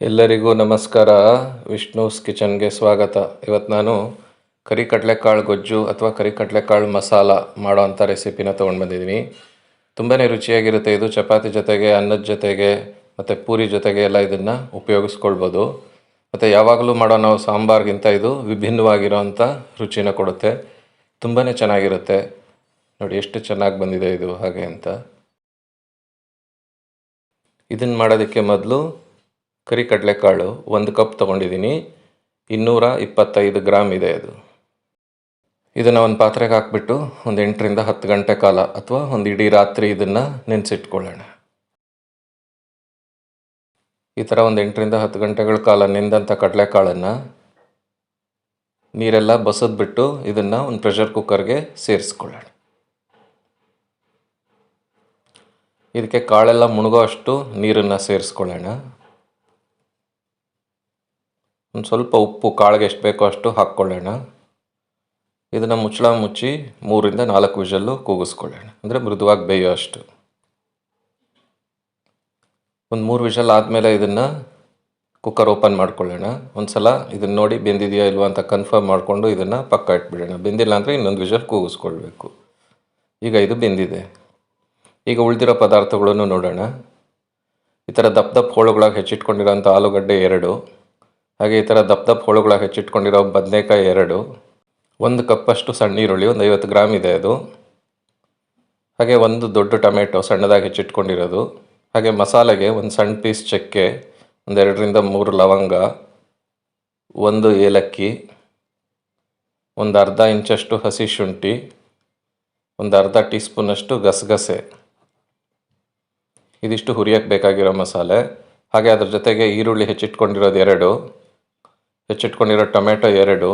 ಎಲ್ಲರಿಗೂ ನಮಸ್ಕಾರ. ವಿಷ್ಣುಸ್ ಕಿಚನ್ಗೆ ಸ್ವಾಗತ. ಇವತ್ತು ನಾನು ಕರಿ ಕಡಲೆಕಾಳು ಗೊಜ್ಜು ಅಥವಾ ಕರಿ ಕಡಲೆಕಾಳು ಮಸಾಲ ಮಾಡೋ ಅಂಥ ರೆಸಿಪಿನ ತೊಗೊಂಡು ಬಂದಿದ್ದೀನಿ ತುಂಬಾ ರುಚಿಯಾಗಿರುತ್ತೆ ಇದು. ಚಪಾತಿ ಜೊತೆಗೆ, ಅನ್ನದ ಜೊತೆಗೆ, ಮತ್ತು ಪೂರಿ ಜೊತೆಗೆ ಎಲ್ಲ ಇದನ್ನು ಉಪಯೋಗಿಸ್ಕೊಳ್ಬೋದು. ಮತ್ತು ಯಾವಾಗಲೂ ಮಾಡೋ ನಾವು ಸಾಂಬಾರ್ಗಿಂತ ಇದು ವಿಭಿನ್ನವಾಗಿರೋವಂಥ ರುಚಿನ ಕೊಡುತ್ತೆ. ತುಂಬಾ ಚೆನ್ನಾಗಿರುತ್ತೆ. ನೋಡಿ ಎಷ್ಟು ಚೆನ್ನಾಗಿ ಬಂದಿದೆ ಇದು ಹಾಗೆ ಅಂತ. ಇದನ್ನು ಮಾಡೋದಕ್ಕೆ ಮೊದಲು ಕರಿ ಕಡಲೆಕಾಳು ಒಂದು ಕಪ್ ತೊಗೊಂಡಿದ್ದೀನಿ. ಇನ್ನೂರ ಇಪ್ಪತ್ತೈದು ಗ್ರಾಮ್ ಇದೆ ಅದು. ಇದನ್ನು ಒಂದು ಪಾತ್ರೆಗೆ ಹಾಕ್ಬಿಟ್ಟು ಒಂದು ಎಂಟರಿಂದ ಹತ್ತು ಗಂಟೆ ಕಾಲ ಅಥವಾ ಒಂದು ಇಡೀ ರಾತ್ರಿ ಇದನ್ನು ನೆನೆಸಿಟ್ಕೊಳ್ಳೋಣ. ಈ ಥರ ಒಂದು ಎಂಟರಿಂದ ಹತ್ತು ಗಂಟೆಗಳ ಕಾಲ ನೆಂದಂಥ ಕಡಲೆಕಾಳನ್ನು ನೀರೆಲ್ಲ ಬಸದ್ಬಿಟ್ಟು ಇದನ್ನು ಒಂದು ಪ್ರೆಷರ್ ಕುಕ್ಕರ್ಗೆ ಸೇರಿಸ್ಕೊಳ್ಳೋಣ. ಇದಕ್ಕೆ ಕಾಳೆಲ್ಲ ಮುಳುಗೋ ಅಷ್ಟು ನೀರನ್ನು ಸೇರಿಸ್ಕೊಳ್ಳೋಣ. ಒಂದು ಸ್ವಲ್ಪ ಉಪ್ಪು, ಕಾಳಿಗೆ ಎಷ್ಟು ಬೇಕೋ ಅಷ್ಟು ಹಾಕ್ಕೊಳ್ಳೋಣ. ಇದನ್ನು ಮುಚ್ಚಳ ಮುಚ್ಚಿ ಮೂರಿಂದ ನಾಲ್ಕು ವಿಷಲ್ಲು ಕೂಗಿಸ್ಕೊಳ್ಳೋಣ. ಅಂದರೆ ಮೃದುವಾಗಿ ಬೇಯೋ ಅಷ್ಟು. ಒಂದು ಮೂರು ವಿಷಲ್ ಆದಮೇಲೆ ಇದನ್ನು ಕುಕ್ಕರ್ ಓಪನ್ ಮಾಡ್ಕೊಳ್ಳೋಣ. ಒಂದು ಸಲ ಇದನ್ನು ನೋಡಿ ಬೆಂದಿದೆಯಾ ಇಲ್ವಾ ಅಂತ ಕನ್ಫರ್ಮ್ ಮಾಡಿಕೊಂಡು ಇದನ್ನು ಪಕ್ಕ ಇಟ್ಬಿಡೋಣ. ಬೆಂದಿಲ್ಲ ಅಂದರೆ ಇನ್ನೊಂದು ವಿಷಲ್ ಕೂಗಿಸ್ಕೊಳ್ಬೇಕು. ಈಗ ಇದು ಬೆಂದಿದೆ. ಈಗ ಉಳಿದಿರೋ ಪದಾರ್ಥಗಳನ್ನು ನೋಡೋಣ. ಈ ಥರ ದಪ್ಪ ದಪ್ಪ ಹೋಳುಗಳಾಗಿ ಹೆಚ್ಚಿಟ್ಕೊಂಡಿರೋಂಥ ಆಲೂಗಡ್ಡೆ ಎರಡು. ಹಾಗೆ ಈ ಥರ ದಪ್ಪ ದಪ್ಪ ಹೋಳುಗಳ ಹೆಚ್ಚಿಟ್ಕೊಂಡಿರೋ ಬದನೆಕಾಯಿ ಎರಡು, ಒಂದು ಕಪ್ಪಷ್ಟು ಸಣ್ಣ ಈರುಳ್ಳಿ ಒಂದು ಐವತ್ತು ಗ್ರಾಮ್ ಇದೆ ಅದು. ಹಾಗೆ ಒಂದು ದೊಡ್ಡ ಟೊಮೆಟೊ ಸಣ್ಣದಾಗಿ ಹೆಚ್ಚಿಟ್ಕೊಂಡಿರೋದು. ಹಾಗೆ ಮಸಾಲೆಗೆ ಒಂದು ಸಣ್ಣ ಪೀಸ್ ಚಕ್ಕೆ, ಒಂದು ಎರಡರಿಂದ ಮೂರು ಲವಂಗ, ಒಂದು ಏಲಕ್ಕಿ, ಒಂದು ಅರ್ಧ ಇಂಚಷ್ಟು ಹಸಿ ಶುಂಠಿ, ಒಂದು ಅರ್ಧ ಟೀ ಸ್ಪೂನಷ್ಟು ಗಸಗಸೆ. ಇದಿಷ್ಟು ಹುರಿಯಕ್ಕೆ ಬೇಕಾಗಿರೋ ಮಸಾಲೆ. ಹಾಗೆ ಅದ್ರ ಜೊತೆಗೆ ಈರುಳ್ಳಿ ಹೆಚ್ಚಿಟ್ಕೊಂಡಿರೋದು ಎರಡು ಹೆಚ್ಚಿಟ್ಕೊಂಡಿರೋ ಟೊಮೆಟೊ ಎರಡು,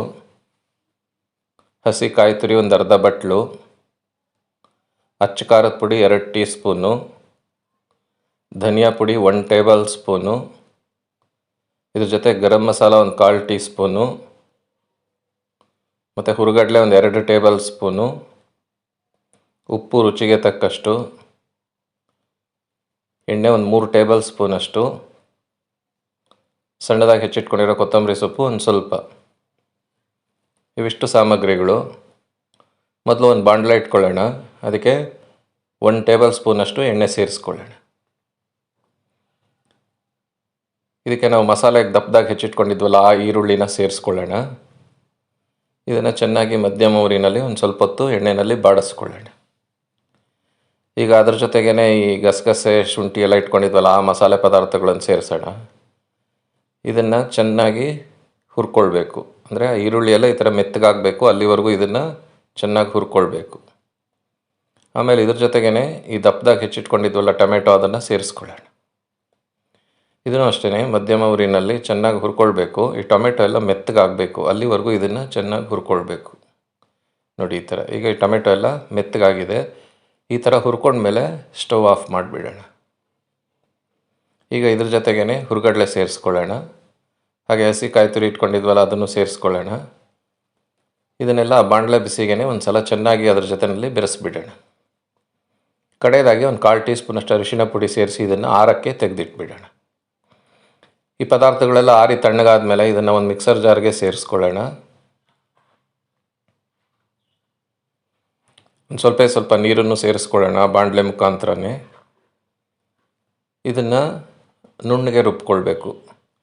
ಹಸಿ ಕಾಯಿ ತುರಿ ಒಂದು ಅರ್ಧ ಬಟ್ಲು ಅಚ್ಚ ಖಾರದ ಪುಡಿ ಎರಡು ಟೀ ಸ್ಪೂನು ಧನಿಯಾ ಪುಡಿ ಒನ್ ಟೇಬಲ್ ಸ್ಪೂನು, ಇದ್ರ ಜೊತೆ ಗರಂ ಮಸಾಲ ಒಂದು ಕಾಲು ಟೀ ಸ್ಪೂನು ಮತ್ತು ಹುರುಗಡ್ಲೆ ಒಂದು ಎರಡು ಟೇಬಲ್ ಸ್ಪೂನು, ಉಪ್ಪು ರುಚಿಗೆ ತಕ್ಕಷ್ಟು, ಎಣ್ಣೆ ಒಂದು ಮೂರು ಟೇಬಲ್ ಸ್ಪೂನಷ್ಟು ಸಣ್ಣದಾಗಿ ಹೆಚ್ಚಿಟ್ಕೊಂಡಿರೋ ಕೊತ್ತಂಬರಿ ಸೊಪ್ಪು ಒಂದು ಸ್ವಲ್ಪ. ಇವಿಷ್ಟು ಸಾಮಗ್ರಿಗಳು. ಮೊದಲು ಒಂದು ಬಾಂಡ್ಲ ಇಟ್ಕೊಳ್ಳೋಣ. ಅದಕ್ಕೆ ಒಂದು ಟೇಬಲ್ ಸ್ಪೂನಷ್ಟು ಎಣ್ಣೆ ಸೇರಿಸ್ಕೊಳ್ಳೋಣ. ಇದಕ್ಕೆ ನಾವು ಮಸಾಲೆಗೆ ದಪ್ಪದಾಗಿ ಹೆಚ್ಚಿಟ್ಕೊಂಡಿದ್ವಲ್ಲ, ಆ ಈರುಳ್ಳಿನ ಸೇರಿಸ್ಕೊಳ್ಳೋಣ. ಇದನ್ನು ಚೆನ್ನಾಗಿ ಮಧ್ಯಮ ಊರಿನಲ್ಲಿ ಒಂದು ಸ್ವಲ್ಪ ಹೊತ್ತು ಎಣ್ಣೆಯಲ್ಲಿ ಬಾಡಿಸ್ಕೊಳ್ಳೋಣ. ಈಗ ಅದ್ರ ಜೊತೆಗೇ ಈ ಗಸಗಸೆ ಶುಂಠಿ ಎಲ್ಲ ಇಟ್ಕೊಂಡಿದ್ವಲ್ಲ, ಆ ಮಸಾಲೆ ಪದಾರ್ಥಗಳನ್ನು ಸೇರಿಸೋಣ. ಇದನ್ನು ಚೆನ್ನಾಗಿ ಹುರ್ಕೊಳ್ಬೇಕು. ಅಂದರೆ ಈರುಳ್ಳಿ ಎಲ್ಲ ಈ ಥರ ಮೆತ್ತಗಾಗಬೇಕು, ಅಲ್ಲಿವರೆಗೂ ಇದನ್ನು ಚೆನ್ನಾಗಿ ಹುರ್ಕೊಳ್ಬೇಕು. ಆಮೇಲೆ ಇದ್ರ ಜೊತೆಗೇ ಈ ದಪ್ಪದಾಗ ಹೆಚ್ಚಿಟ್ಕೊಂಡಿದ್ವಲ್ಲ ಟೊಮೆಟೊ, ಅದನ್ನು ಸೇರಿಸ್ಕೊಳ್ಳೋಣ. ಇದನ್ನು ಅಷ್ಟೇ ಮಧ್ಯಮ ಊರಿನಲ್ಲಿ ಚೆನ್ನಾಗಿ ಹುರ್ಕೊಳ್ಬೇಕು. ಈ ಟೊಮೆಟೊ ಎಲ್ಲ ಮೆತ್ತಗಾಗಬೇಕು, ಅಲ್ಲಿವರೆಗೂ ಇದನ್ನು ಚೆನ್ನಾಗಿ ಹುರ್ಕೊಳ್ಬೇಕು. ನೋಡಿ ಈ ಥರ ಈಗ ಈ ಟೊಮೆಟೊ ಎಲ್ಲ ಮೆತ್ತಗಾಗಿದೆ. ಈ ಥರ ಹುರ್ಕೊಂಡ್ಮೇಲೆ ಸ್ಟವ್ ಆಫ್ ಮಾಡಿಬಿಡೋಣ. ಈಗ ಇದ್ರ ಜೊತೆಗೇ ಹುರ್ಗಡ್ಲೆ ಸೇರಿಸ್ಕೊಳ್ಳೋಣ. ಹಾಗೆ ಹಸಿ ಕಾಯಿ ತುರಿ ಇಟ್ಕೊಂಡಿದ್ವಲ್ಲ ಅದನ್ನು ಸೇರಿಸ್ಕೊಳ್ಳೋಣ. ಇದನ್ನೆಲ್ಲ ಬಾಣಲೆ ಬಿಸಿಗೆ ಒಂದು ಸಲ ಚೆನ್ನಾಗಿ ಅದ್ರ ಜೊತೆಯಲ್ಲಿ ಬೆರೆಸ್ಬಿಡೋಣ. ಕಡೆಯದಾಗಿ ಒಂದು ಕಾಲು ಟೀ ಸ್ಪೂನಷ್ಟು ಅರಿಶಿನ ಪುಡಿ ಸೇರಿಸಿ ಇದನ್ನು ಆರಕ್ಕೆ ತೆಗೆದಿಟ್ಬಿಡೋಣ. ಈ ಪದಾರ್ಥಗಳೆಲ್ಲ ಆರಿ ತಣ್ಣಗಾದ ಮೇಲೆ ಇದನ್ನು ಒಂದು ಮಿಕ್ಸರ್ ಜಾರ್ಗೆ ಸೇರಿಸ್ಕೊಳ್ಳೋಣ. ಒಂದು ಸ್ವಲ್ಪ ಸ್ವಲ್ಪ ನೀರನ್ನು ಸೇರಿಸ್ಕೊಳ್ಳೋಣ ಬಾಣಲೆ ಮುಖಾಂತರನೇ. ಇದನ್ನು ನುಣ್ಣಗೆ ರುಬ್ಕೊಳ್ಬೇಕು.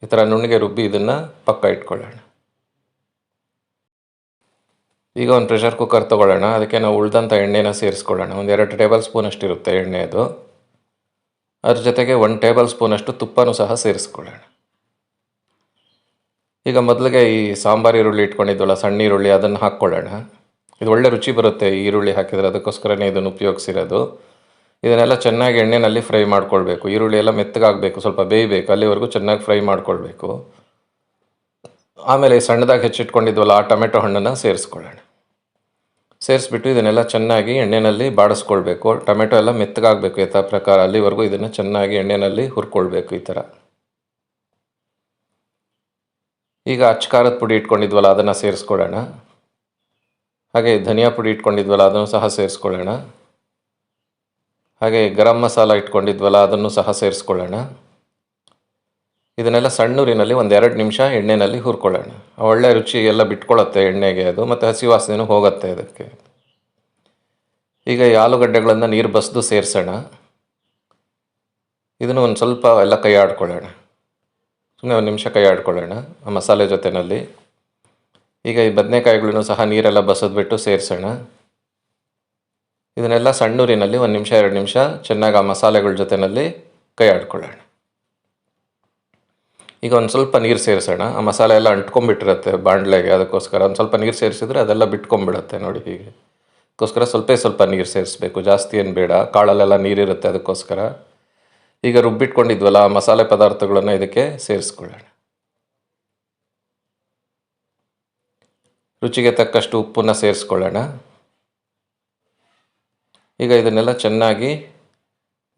ಈ ಥರ ನುಣ್ಣಗೆ ರುಬ್ಬಿ ಇದನ್ನು ಪಕ್ಕ ಇಟ್ಕೊಳ್ಳೋಣ. ಈಗ ಒಂದು ಪ್ರೆಷರ್ ಕುಕ್ಕರ್ ತೊಗೊಳ್ಳೋಣ. ಅದಕ್ಕೆ ನಾವು ಉಳ್ದಂಥ ಎಣ್ಣೆನ ಸೇರಿಸ್ಕೊಳ್ಳೋಣ. ಒಂದು ಎರಡು ಟೇಬಲ್ ಸ್ಪೂನ್ ಅಷ್ಟಿರುತ್ತೆ ಎಣ್ಣೆ ಅದು. ಅದ್ರ ಜೊತೆಗೆ ಒಂದು ಟೇಬಲ್ ಸ್ಪೂನಷ್ಟು ತುಪ್ಪನೂ ಸಹ ಸೇರಿಸ್ಕೊಳ್ಳೋಣ. ಈಗ ಮೊದಲಿಗೆ ಈ ಸಾಂಬಾರು ಈರುಳ್ಳಿ ಇಟ್ಕೊಂಡಿದ್ವಲ್ಲ ಸಣ್ಣ ಈರುಳ್ಳಿ ಅದನ್ನು ಹಾಕ್ಕೊಳ್ಳೋಣ. ಇದು ಒಳ್ಳೆ ರುಚಿ ಬರುತ್ತೆ ಈರುಳ್ಳಿ ಹಾಕಿದರೆ. ಅದಕ್ಕೋಸ್ಕರನೇ ಇದನ್ನು ಉಪಯೋಗಿಸಿರೋದು. ಇದನ್ನೆಲ್ಲ ಚೆನ್ನಾಗಿ ಎಣ್ಣೆಯಲ್ಲಿ ಫ್ರೈ ಮಾಡ್ಕೊಳ್ಬೇಕು. ಈರುಳ್ಳಿ ಎಲ್ಲ ಮೆತ್ತಗಾಗಬೇಕು. ಸ್ವಲ್ಪ ಬೇಯಬೇಕು. ಅಲ್ಲಿವರೆಗೂ ಚೆನ್ನಾಗಿ ಫ್ರೈ ಮಾಡ್ಕೊಳ್ಬೇಕು. ಆಮೇಲೆ ಸಣ್ಣದಾಗಿ ಹೆಚ್ಚಿಟ್ಕೊಂಡಿದ್ವಲ್ಲ, ಆ ಟೊಮೆಟೊ ಹಣ್ಣನ್ನು ಸೇರಿಸ್ಕೊಳ್ಳೋಣ. ಸೇರಿಸ್ಬಿಟ್ಟು ಇದನ್ನೆಲ್ಲ ಚೆನ್ನಾಗಿ ಎಣ್ಣೆಯಲ್ಲಿ ಬಾಡಿಸ್ಕೊಳ್ಬೇಕು. ಟೊಮೆಟೊ ಎಲ್ಲ ಮೆತ್ತಗಾಗಬೇಕು ಯಥಾ ಪ್ರಕಾರ. ಅಲ್ಲಿವರೆಗೂ ಇದನ್ನು ಚೆನ್ನಾಗಿ ಎಣ್ಣೆಯಲ್ಲಿ ಹುರ್ಕೊಳ್ಬೇಕು ಈ ಥರ. ಈಗ ಅಚ್ಚ ಖಾರದ ಪುಡಿ ಇಟ್ಕೊಂಡಿದ್ವಲ್ಲ, ಅದನ್ನು ಸೇರಿಸ್ಕೊಳ್ಳೋಣ. ಹಾಗೆ ಧನಿಯಾ ಪುಡಿ ಇಟ್ಕೊಂಡಿದ್ವಲ್ಲ, ಅದನ್ನು ಸಹ ಸೇರಿಸ್ಕೊಳ್ಳೋಣ. ಹಾಗೆ ಗರಂ ಮಸಾಲ ಇಟ್ಕೊಂಡಿದ್ವಲ್ಲ, ಅದನ್ನು ಸಹ ಸೇರಿಸ್ಕೊಳ್ಳೋಣ. ಇದನ್ನೆಲ್ಲ ಸಣ್ಣೂರಿನಲ್ಲಿ ಒಂದು ಎರಡು ನಿಮಿಷ ಎಣ್ಣೆಯಲ್ಲಿ ಹುರ್ಕೊಳ್ಳೋಣ. ಒಳ್ಳೆ ರುಚಿ ಎಲ್ಲ ಬಿಟ್ಕೊಳ್ಳುತ್ತೆ ಎಣ್ಣೆಗೆ ಅದು, ಮತ್ತು ಹಸಿ ವಾಸನೆಯೂ ಹೋಗುತ್ತೆ ಅದಕ್ಕೆ ಈಗ ಈ ಆಲೂಗಡ್ಡೆಗಳನ್ನು ನೀರು ಬಸಿದು ಸೇರಿಸೋಣ. ಇದನ್ನು ಒಂದು ಸ್ವಲ್ಪ ಎಲ್ಲ ಕೈ ಆಡ್ಕೊಳ್ಳೋಣ ಸುಮ್ಮನೆ ಒಂದು ನಿಮಿಷ ಕೈ ಆಡ್ಕೊಳ್ಳೋಣ ಆ ಮಸಾಲೆ ಜೊತೆಯಲ್ಲಿ ಈಗ ಈ ಬದನೆಕಾಯಿಗಳನ್ನು ಸಹ ನೀರೆಲ್ಲ ಬಸದ್ಬಿಟ್ಟು ಸೇರಿಸೋಣ. ಇದನ್ನೆಲ್ಲ ಸಣ್ಣೂರಿನಲ್ಲಿ ಒಂದು ನಿಮಿಷ, ಎರಡು ನಿಮಿಷ ಚೆನ್ನಾಗಿ ಆ ಮಸಾಲೆಗಳ ಜೊತೆಯಲ್ಲಿ ಕೈ ಆಡ್ಕೊಳ್ಳೋಣ. ಈಗ ಒಂದು ಸ್ವಲ್ಪ ನೀರು ಸೇರಿಸೋಣ. ಆ ಮಸಾಲೆ ಎಲ್ಲ ಅಂಟ್ಕೊಂಡ್ಬಿಟ್ಟಿರುತ್ತೆ ಬಾಂಡ್ಲೆಗೆ ಅದಕ್ಕೋಸ್ಕರ. ಒಂದು ಸ್ವಲ್ಪ ನೀರು ಸೇರಿಸಿದ್ರೆ ಅದೆಲ್ಲ ಬಿಟ್ಕೊಂಡ್ಬಿಡುತ್ತೆ ನೋಡಿ ಹೀಗೆ. ಅದಕ್ಕೋಸ್ಕರ ಸ್ವಲ್ಪ ಸ್ವಲ್ಪ ನೀರು ಸೇರಿಸ್ಬೇಕು. ಜಾಸ್ತಿ ಏನು ಬೇಡ. ಕಾಳಲ್ಲೆಲ್ಲ ನೀರಿರುತ್ತೆ ಅದಕ್ಕೋಸ್ಕರ. ಈಗ ರುಬ್ಬಿಟ್ಕೊಂಡಿದ್ವಲ್ಲ ಆ ಮಸಾಲೆ ಪದಾರ್ಥಗಳನ್ನು ಇದಕ್ಕೆ ಸೇರಿಸ್ಕೊಳ್ಳೋಣ. ರುಚಿಗೆ ತಕ್ಕಷ್ಟು ಉಪ್ಪನ್ನು ಸೇರಿಸ್ಕೊಳ್ಳೋಣ. ಈಗ ಇದನ್ನೆಲ್ಲ ಚೆನ್ನಾಗಿ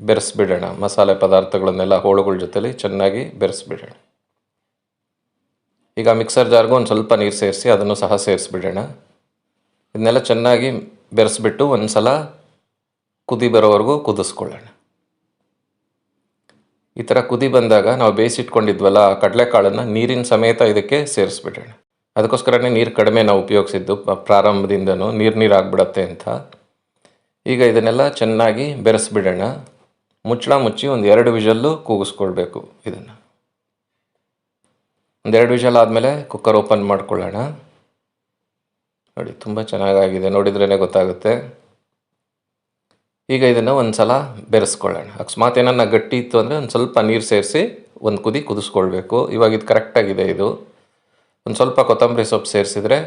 ಬೆರೆಸ್ಬಿಡೋಣ. ಮಸಾಲೆ ಪದಾರ್ಥಗಳನ್ನೆಲ್ಲ ಹೋಳುಗಳ ಜೊತೆಲಿ ಚೆನ್ನಾಗಿ ಬೆರೆಸ್ಬಿಡೋಣ. ಈಗ ಮಿಕ್ಸರ್ ಜಾರ್ಗೂ ಒಂದು ಸ್ವಲ್ಪ ನೀರು ಸೇರಿಸಿ ಅದನ್ನು ಸಹ ಸೇರಿಸ್ಬಿಡೋಣ. ಇದನ್ನೆಲ್ಲ ಚೆನ್ನಾಗಿ ಬೆರೆಸ್ಬಿಟ್ಟು ಒಂದು ಸಲ ಕುದಿ ಬರೋವರೆಗೂ ಕುದಿಸ್ಕೊಳ್ಳೋಣ. ಈ ಥರ ಕುದಿ ಬಂದಾಗ ನಾವು ಬೇಯಿಸಿಟ್ಕೊಂಡಿದ್ವಲ್ಲ, ಆ ಕಡಲೆಕಾಳನ್ನು ನೀರಿನ ಸಮೇತ ಇದಕ್ಕೆ ಸೇರಿಸ್ಬಿಡೋಣ. ಅದಕ್ಕೋಸ್ಕರನೇ ನೀರು ಕಡಿಮೆ ನಾವು ಉಪಯೋಗಿಸಿದ್ದು, ಪ್ರಾರಂಭದಿಂದನೂ ನೀರು ನೀರು ಆಗಿಬಿಡತ್ತೆ ಅಂತ. ಈಗ ಇದನ್ನೆಲ್ಲ ಚೆನ್ನಾಗಿ ಬೆರೆಸಿಬಿಡೋಣ. ಮುಚ್ಚಳ ಮುಚ್ಚಿ ಒಂದು ಎರಡು ವಿಷಲ್ಲು ಕೂಗಿಸ್ಕೊಳ್ಬೇಕು ಇದನ್ನು. ಒಂದೆರಡು ವಿಷಲ್ ಆದಮೇಲೆ ಕುಕ್ಕರ್ ಓಪನ್ ಮಾಡ್ಕೊಳ್ಳೋಣ. ನೋಡಿ, ತುಂಬ ಚೆನ್ನಾಗಾಗಿದೆ. ನೋಡಿದ್ರೇ ಗೊತ್ತಾಗುತ್ತೆ. ಈಗ ಇದನ್ನು ಒಂದು ಸಲ ಬೆರೆಸ್ಕೊಳ್ಳೋಣ. ಅಕಸ್ಮಾತ್ ಏನನ್ನ ಗಟ್ಟಿ ಇತ್ತು ಅಂದರೆ ಒಂದು ಸ್ವಲ್ಪ ನೀರು ಸೇರಿಸಿ ಒಂದು ಕುದಿ ಕುದಿಸ್ಕೊಳ್ಬೇಕು. ಇವಾಗ ಇದು ಕರೆಕ್ಟಾಗಿದೆ ಇದು. ಒಂದು ಸ್ವಲ್ಪ ಕೊತ್ತಂಬರಿ ಸೊಪ್ಪು ಸೇರಿಸಿದ್ರೆ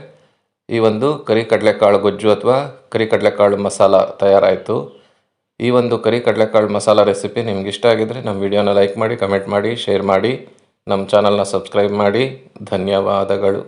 ಈ ಒಂದು ಕರಿ ಕಡಲೆಕಾಳು ಗೊಜ್ಜು ಅಥವಾ ಕರಿ ಕಡಲೆಕಾಳು ಮಸಾಲ ತಯಾರಾಯಿತು. ಈ ಒಂದು ಕರಿ ಕಡಲೆಕಾಳು ಮಸಾಲ ರೆಸಿಪಿ ನಿಮ್ಗೆ ಇಷ್ಟ ಆಗಿದ್ರೆ ನಮ್ಮ ವಿಡಿಯೋನ ಲೈಕ್ ಮಾಡಿ, ಕಮೆಂಟ್ ಮಾಡಿ, ಶೇರ್ ಮಾಡಿ, ನಮ್ಮ ಚಾನಲ್ನ ಸಬ್ಸ್ಕ್ರೈಬ್ ಮಾಡಿ. ಧನ್ಯವಾದಗಳು.